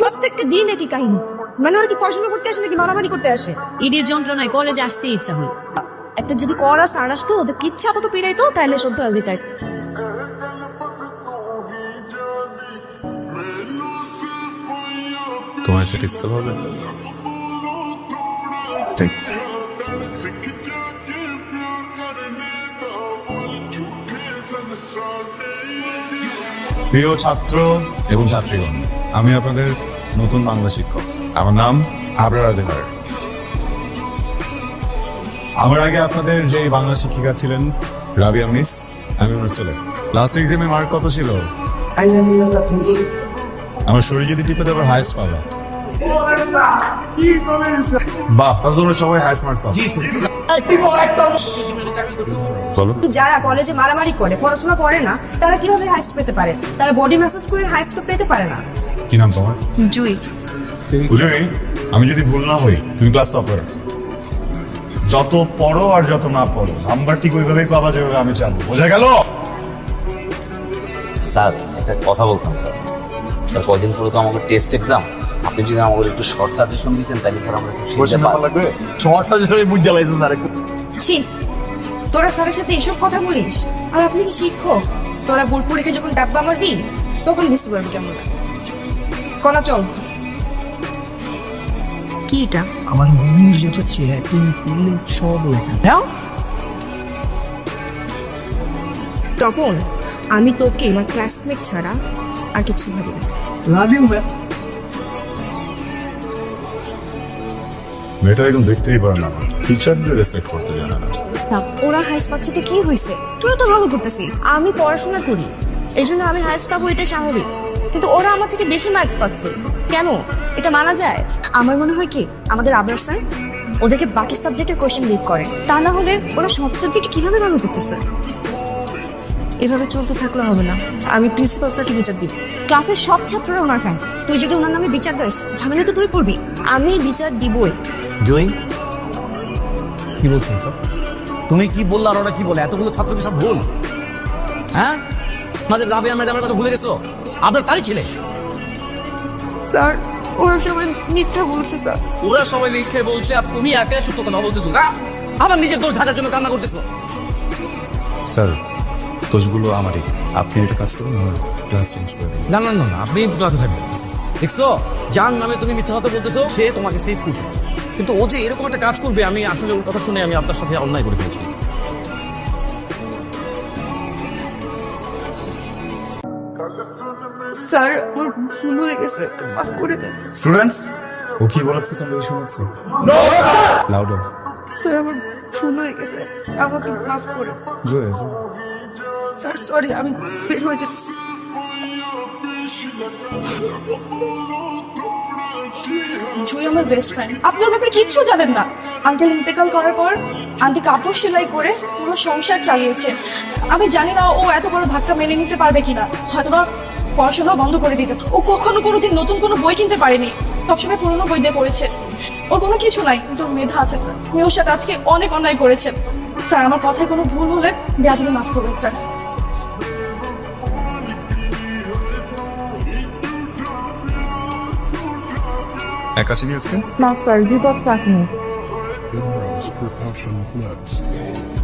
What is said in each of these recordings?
প্রত্যেকটা দিন একই কাহিনী। মানে ওরা কি পড়াশোনা করতে আসে নাকি মারামারি করতে আসে? ঈদের যন্ত্রণায় কলেজে আসতে ইচ্ছা হয়। একটা যদি করা সার আসতো ওদের ইচ্ছা মতো পিড়াইতো তাহলে হয়ে যেত তোমার সাথে স্কুল হবে? প্রিয় ছাত্র এবং ছাত্রীগণ আমি আপনাদের নতুন বাংলা শিক্ষক। আমার নাম আবরার আজহার আমার আগে আপনাদের যে বাংলা শিক্ষিকা ছিলেন রাবিয়া মিস আমি ওনার ছেলে। লাস্ট এক্সামে মার্ক কত ছিল? আমার শরীর যদি টিপে দেবার হাইস্ট পাবা। বাহ তোমরা সবাই হাইস্ট মার্ক পাবো যারা কলেজে মারামারি করে পড়াশোনা করে না তারা কীভাবে হাইস্ট পেতে পারে? তারা বডি ম্যাসাজ করে হাইস্ট তো পেতে পারে না। কি নাম তোমার? জুই। বুঝলি আমি যদি ভুল না হই তুমি ক্লাস টপার যত পড়ো আর যত না পড়ো নাম্বার ঠিক ওইভাবেই পাবা যেভাবে আমি চাবো। বোঝা গেল? স্যার একটা কথা বলতাম স্যার। স্যার কদিন পরে তো আমাকে টেস্ট এক্সাম আপনি যদি আমাকে একটু শর্ট সাজেশন দিতেন তাহলে স্যার আমরা একটু শিখতে পারতাম। লাগবে? তোমার সাজেশনে বুঝ জ্বালাইছে স্যার ছি তোরা স্যারের সাথে এসব কথা বলিস? আর আপনি কি শিক্ষক? তোরা বোর্ড পরীক্ষা যখন ডাব্বা মারবি তখন বুঝতে পারবি কেমন লাগে। চল। কি এটা? আমার মনের যত চ্যাটিং পিলে সব লেখা। দাও তপন আমি তোকে আমার ক্লাসমেট ছাড়া আর কিছু ভাবি না। লাভ ইউ ম্যাম মেয়েটা একদম দেখতেই পারে না টিচারদের রেসপেক্ট করতে জানে না। না, ওরা হাইস পাচ্ছে তো কি হয়েছে? তোরা তো ভালো করতেছি আমি পড়াশোনা করি। এই জন্য আমি হাইস পাবো এটা স্বাভাবিক। কিন্তু ওরা আমার থেকে বেশি মার্কস পাচ্ছে। কেন? এটা মানা যায়? আমার মনে হয় কি, আমাদের আবরার স্যার ওদেরকে বাকি সাবজেক্টের কোয়েশ্চেন লিক করে। তা না হলে ওরা সব সাবজেক্ট কীভাবে ভালো করতেছে? এভাবে চলতে থাকলে হবে না। আমি প্রিন্সিপাল স্যারকে বিচার দিব। ক্লাসের সব ছাত্ররা ওনার ফ্যান তুই যদি ওনার নামে বিচার দিস, ঝামেলা তো তুই করবি। আমি বিচার দিবই। জয়ী? কি বলছো সব তুমি কি বললা আর ওরা কি বলে? এতগুলো ছাত্র কি সব ভুল? হ্যাঁ? আমাদের রাবিয়া ম্যাডামের কথা ভুলে গেছো? আপনার তারই ছেলে? স্যার ওরা সবাই মিথ্যা বলছে স্যার। ওরা সবাই লিখে বলছে আর তুমি একা সত্য কথা বলতেছো। না আবার নিজের দোষ ঢাকার জন্য কান্না করতেছো। স্যার দোষগুলো আমারই। আপনি একটা কাজ করুন আমার ক্লাস চেঞ্জ করে দিন। না না না না, আপনি ক্লাসে থাকবেন দেখছ যার নামে তুমি মিথ্যা কথা বলতেছো সে তোমাকে সেভ করতেছে। কিন্তু ও যে এরকম একটা কাজ করবে আমি আসলে ওর কথা শুনে আমি আপনার সাথে অন্যায় করে ফেলেছি। স্যার আমার ভুল হয়ে গেছে। মাফ করে দেন। স্টুডেন্টস ও কি বলেছে তোমরা কি শোনাচ্ছো লাউড। স্যার আমার ভুল হয়ে গেছে। আমাকে মাফ করে দেন। জয় স্যার সরি আমি বের হয়ে যাচ্ছি। জুই আমার বেস্ট ফ্রেন্ড আপনার ব্যাপারে কিচ্ছু জানেন না। আঙ্কেল ইন্তেকাল করার পর আন্টি কাপড় সেলাই করে পুরো সংসার চালিয়েছে। আমি জানি না ও এত বড় ধাক্কা মেনে নিতে পারবে কিনা। হয়তোবা পড়াশোনা বন্ধ করে দিতে। ও কখনো কোনোদিন নতুন কোনো বই কিনতে পারেনি। সবসময় পুরোনো বই দিয়ে পড়েছে। ওর কোনো কিছু নাই কিন্তু ওর মেধা আছে স্যার। উনি ওর সাথে আজকে অনেক অন্যায় করেছেন স্যার আমার কথায় কোনো ভুল হলে বেয়াদবি মাফ করবেন স্যার। একা আসেনি আজকে? না স্যার দীপক আসেনি।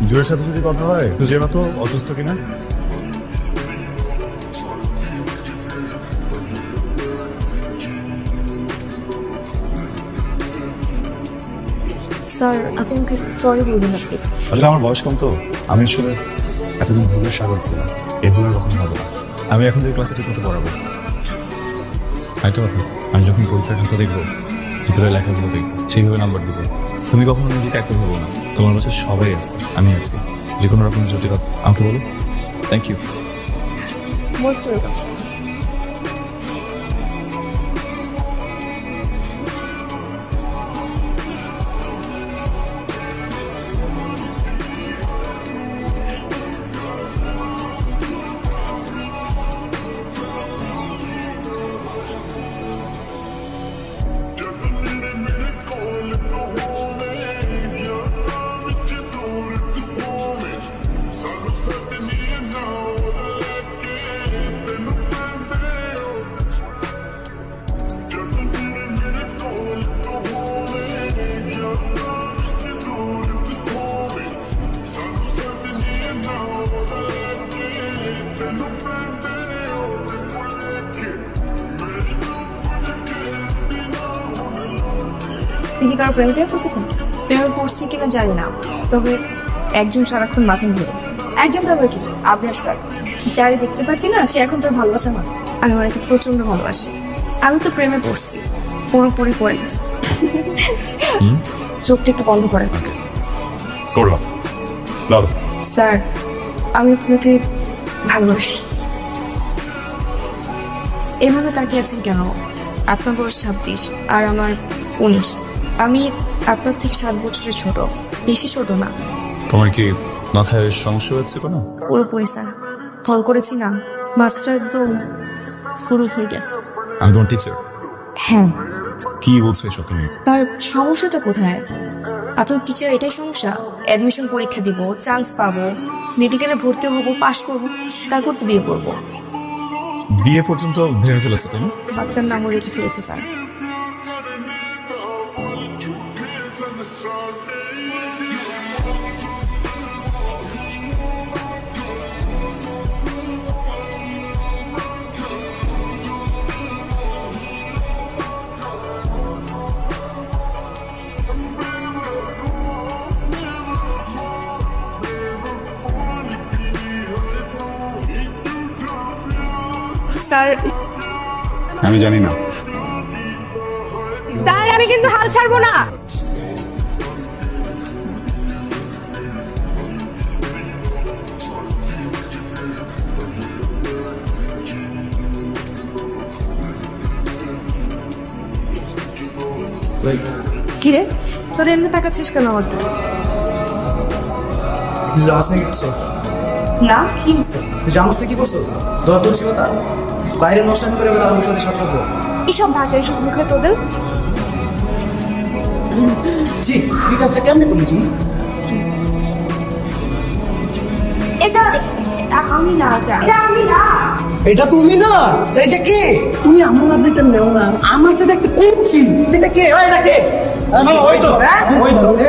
জোরের সাথে যদি কথা হয় তো জেনো তো অসুস্থ কিনা? স্যার আপনি আমাকে সরি বলবেন আপনি। আসলে আমার বয়স কম তো। আমি আসলে এতদিন ভুলের সাগর ছিলাম। আর কখনো হবে না। আমি এখন থেকে ক্লাসে ঠিক মতো পড়াবো। একটা কথা আমি যখন পরীক্ষার খাতা দেখব ভিতরে লেখাগুলো দেখব সেইভাবে নাম্বার দেবো। তুমি কখনো নিজেকে একা ভাবো না। তোমার কাছে সবাই আছে আমি আছি। যে কোনো রকম জটিলতা আমাকে বলো। থ্যাংক ইউ মোস্ট ওয়েলকাম আপনি কারও প্রেমে প্রেমে প্রেমে পড়ছি কিনা জানি না তবে একজন সারাক্ষণ মাথায় ঘুরে। একজন তবে কি? আপনার স্যার। যারে দেখতে পারতি না সে এখন তোর ভালোবাসা না আমি ওনাকে প্রচণ্ড ভালোবাসি। আমি তো প্রেমে পড়ছি। পুরোপুরি পড়ে গেছি। চোখটা একটু বন্ধ করলাম স্যার আমি আপনাকে ভালোবাসি। এভাবে তাকিয়ে আছেন কেন? আপনার বয়স ছাব্বিশ আর আমার উনিশ। আমি আপনার থেকে সাত বছরের ছোট বেশি ছোট না। তোমার কি মাথায় সমস্যা হয়েছে কোনো? পুরোপুরি স্যার ফল করেছি না মাস্টার একদম শুরু হয়ে গেছে। আমি তোমার টিচার হ্যাঁ। কি বলছো এসব তুমি? তার সমস্যাটা কোথায়? আপনার টিচার এটাই সমস্যা? অ্যাডমিশন পরীক্ষা দিব চান্স পাবো মেডিকেলে ভর্তি হব পাশ করব তারপর তো বিয়ে করব। বিয়ে পর্যন্ত ভেবে ফেলেছো তুমি? বাচ্চার নামও রেখে ফেলেছে স্যার। স্যার আমি জানি না। স্যার আমি কিন্তু হাল ছাড়বো না। কিরে? তোর এমনি তাকাচ্ছিস কেন আমার দিকে? না কি? তুই জানোস কি করছিস? দর সীমতা বাইরে নষ্ট করে তারা মুসাদের সাথে সাথে এইসব ভাষা এইসব মুখে তোদের? জি ঠিক আছে কেমনি এটা আমি না এটা এটা আমি না। এটা তুমি না এটা কে? তুমি আমার আপডেটটা নেও না। আমার তো দেখতে করছি এটা কে? এটা কে? ওই তো। ওই ধরো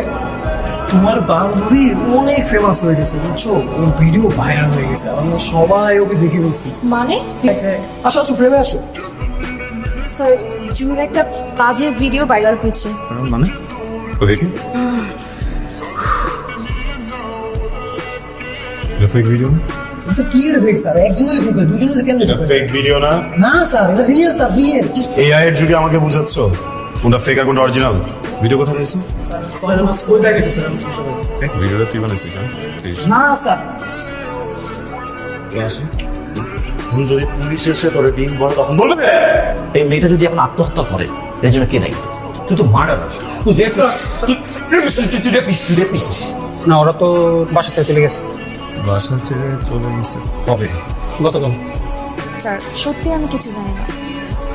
তোমার বান্ধবী অনেক ফেমাস হয়ে গেছে বুঝছ? ওর ভিডিও ভাইরাল হয়ে গেছে। আমরা সবাই ওকে দেখে বলছি মানে? আসো আসো ফ্রেমে আসো। স্যার জুন একটা বাজে ভিডিও ভাইরাল হয়েছে। মানে? ও দেখি ফেক ভিডিও স্যার কি এর ফেক স্যার একজনের ফেক দুজনের কেন এটা ফেক ভিডিও না? না স্যার এটা রিয়েল স্যার রিয়েল এআই এর যুগে আমাকে বুঝাচ্ছ? কোনটা ফেক আর কোনটা অরিজিনাল ভিডিও কোথায় পেয়েছ স্যার আমার কই দেখেছে স্যার ভিডিওটা তুই বানাইছিস হ্যাঁ? চিস। না স্যার তুমি যদি পুলিশ এসে তোরে দিন বলে তখন বলবে? এই মেয়েটা যদি এখন আত্মহত্যা করে এর জন্য কে দায়ী? তুই তো মার্ডার। তুই রেপিস তুই রেপিস তুই রেপিস না ওরা তো বাসা ছেড়ে চলে গেছে। বাসা ছেড়ে চলে গেছে। কবে? গতকাল। স্যার সত্যি আমি কিছু জানি না।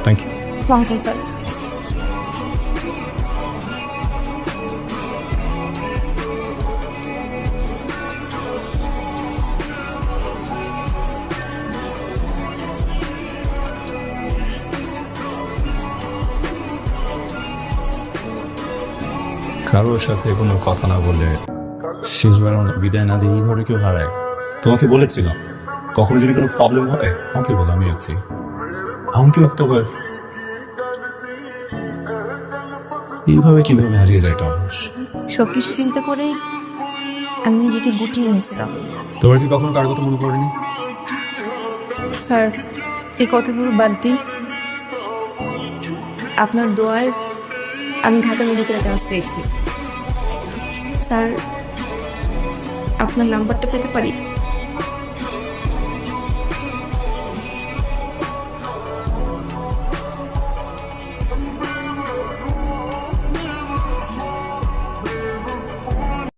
থ্যাংক ইউ সালামালাইকুম স্যার। কারোর সাথে কোনো কথা না বলে শেষবার বিদায় না দিয়ে ঘরে কেউ হারায়। তোমাকে বলেছিলাম কখনো যদি কোনো প্রবলেম হয় আমাকে বলো আমি আছি। আমাকে অক্টোবর। এইভাবে কীভাবে হারিয়ে যায় টমাস সবকিছু চিন্তা করে আমি নিজেকে গুটিয়ে নিয়েছিলাম তোমার কি কখনো কারোর কথা মনে পড়েনি? স্যার এই কথাগুলো বাদ দিই আপনার দোয়ায় আমি ঢাকা মেডিকেলে চান্স পেয়েছি। স্যার আপনার নাম্বারটা পেতে পারি?